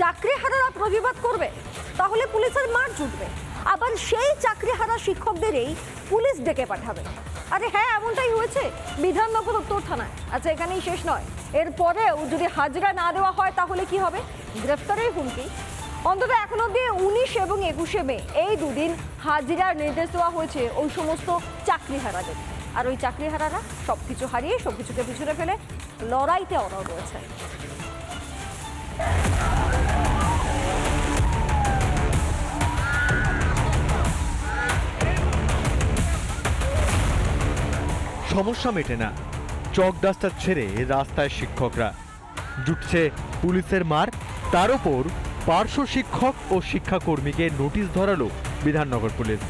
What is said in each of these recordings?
চাকরিহারারা প্রতিবাদ করবে, তাহলে পুলিশের মার জুটবে। আবার সেই চাকরি হারা শিক্ষকদেরই পুলিশ ডেকে পাঠাবে। আরে হ্যাঁ এমনটাই হয়েছে বিধাননগর উত্তর থানায়। আচ্ছা এখানেই শেষ নয়। এরপরেও যদি হাজিরা না দেওয়া হয়, তাহলে কি হবে? গ্রেফতারের হুমকি? অন্তত এখন অব্দি উনিশ এবং একুশে মে, এই দুদিন হাজিরার নির্দেশ দেওয়া হয়েছে ওই সমস্ত চাকরিহারাদের আর ওই চাকরিহারারা সব কিছু হারিয়ে সব কিছুকে পিছনে ফেলে লড়াইতে অনড় রয়েছে। সমস্যা মেটে না। চক ডাস্টার ছেড়ে রাস্তায় শিক্ষকরা। জুটছে পুলিশের মার, তার ওপর পার্শ্ব শিক্ষক ও শিক্ষাকর্মীকে নোটিশ ধরালো বিধাননগর পুলিশ।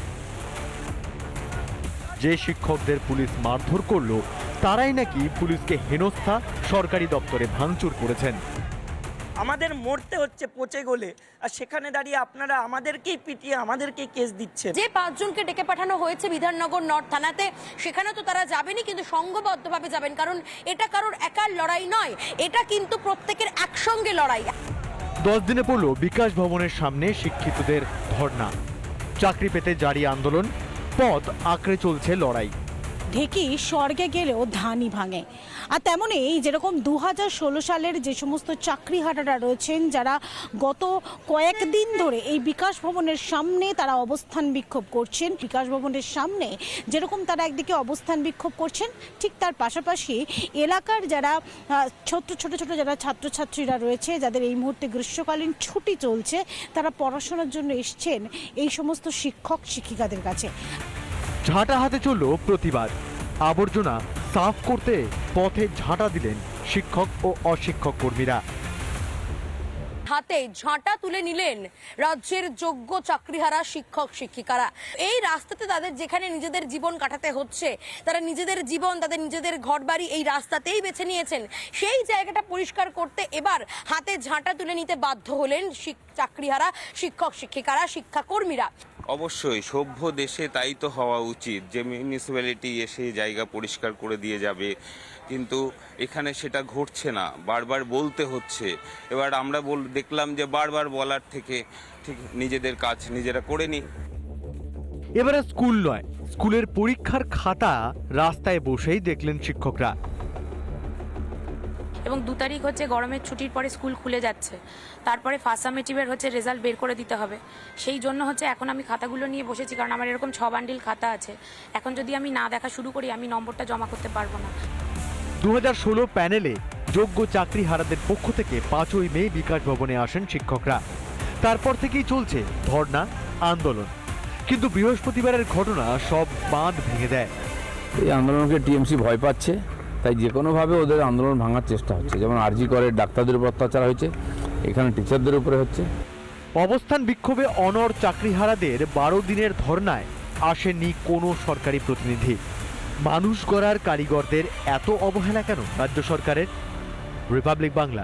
যে শিক্ষকদের পুলিশ মারধর করল, তারাই নাকি পুলিশকে হেনস্থা সরকারি দপ্তরে ভাঙচুর করেছেন। আমাদের মরতে হচ্ছে পচে গলে। আর সেখানে দাঁড়িয়ে আপনারা আমাদেরকেই পিটিয়ে আমাদেরকেই কেস দিচ্ছে যে পাঁচজনকে ডেকে পাঠানো হয়েছে বিধাননগর নর্থ থানাতে সেখানে তো তারা যাবেনই কিন্তু সংঘবদ্ধভাবে যাবেন। কারণ এটা কারোর একার লড়াই নয় এটা কিন্তু প্রত্যেকের একসঙ্গে লড়াই। দশ দিনে পড়ল বিকাশ ভবনের সামনে শিক্ষিতদের ধর্ণা। চাকরি পেতে জারি আন্দোলন পথ আঁকড়ে চলছে লড়াই। ঢেকি স্বর্গে গেলেও ধানই ভাঙে। আর তেমনই যেরকম দু হাজার ষোলো সালের যে সমস্ত চাকরিহারারা রয়েছেন যারা গত কয়েকদিন ধরে এই বিকাশ ভবনের সামনে তারা অবস্থান বিক্ষোভ করছেন বিকাশ ভবনের সামনে যেরকম তারা একদিকে অবস্থান বিক্ষোভ করছেন ঠিক তার পাশাপাশি এলাকার যারা আহ, ছোট ছোট ছোট যারা ছাত্রছাত্রীরা রয়েছে যাদের এই মুহূর্তে গ্রীষ্মকালীন ছুটি চলছে তারা পড়াশোনার জন্য এসছেন এই সমস্ত শিক্ষক শিক্ষিকাদের কাছে। ঝাঁটা হাতে চলল প্রতিবাদ। আবর্জনা সাফ করতে পথে ঝাঁটা দিলেন শিক্ষক ও অশিক্ষক কর্মীরা। হাতে ঝাঁটা তুলে নিলেন রাজ্যের যোগ্য চাকরিহারা শিক্ষক শিক্ষিকারা। এই রাস্তাতে তাদের যেখানে নিজেদের জীবন কাটাতে হচ্ছে, তারা নিজেদের জীবন, তাদের নিজেদের ঘরবাড়ি এই রাস্তাতেই বেছে নিয়েছেন। সেই জায়গাটা পরিষ্কার করতে এবার হাতে ঝাঁটা তুলে নিতে বাধ্য হলেন চাকরিহারা শিক্ষক শিক্ষিকারা, শিক্ষাকর্মীরা। অবশ্যই, সভ্য দেশে তাই তো হওয়া উচিত। যে মিউনিসিপ্যালিটি এসে জায়গা পরিষ্কার করে দিয়ে যাবে, কিন্তু এখানে সেটা ঘটছে না, বারবার বলতে হচ্ছে। এবার আমরা বল, দেখলাম যে বারবার বলার থেকে ঠিক নিজেদের কাজ নিজেরা করে নিই। এবারে স্কুল নয়, স্কুলের পরীক্ষার খাতা রাস্তায় বসেই দেখলেন শিক্ষকরা। এবং দু তারিখ হচ্ছে গরমের ছুটির পরে স্কুল খুলে যাচ্ছে। তারপরে ফার্স্ট সামেটিভের হচ্ছে রেজাল্ট বের করে দিতে হবে। সেই জন্য হচ্ছে এখন আমি খাতাগুলো নিয়ে বসেছি কারণ আমার এরকম ছ বান্ডিল খাতা আছে। এখন যদি আমি না দেখা শুরু করি আমি নম্বরটা জমা করতে পারব না। দু ষোলো প্যানেলে যোগ্য চাকরি হারাদের পক্ষ থেকে পাঁচই মে বিকাশ ভবনে আসেন শিক্ষকরা। তারপর থেকেই চলছে ধর্ণা আন্দোলন। কিন্তু বৃহস্পতিবারের ঘটনা সব বাঁধ ভেঙে দেয়। এই আন্দোলনকে টিএমসি ভয় পাচ্ছে। তাই যে কোনোভাবে ওদের আন্দোলন ভাঙার চেষ্টা হচ্ছে। যেমন আরজি করে ডাক্তারদের উপর অত্যাচার হয়েছে, এখানে টিচারদের উপরে হচ্ছে। অবস্থান বিক্ষোভে অনর চাকরিহারাদের বারো দিনের ধর্নায় আসেনি কোনো সরকারি প্রতিনিধি। মানুষ গড়ার কারিগরদের এত অবহেলা কেন রাজ্য সরকারের? রিপাবলিক বাংলা।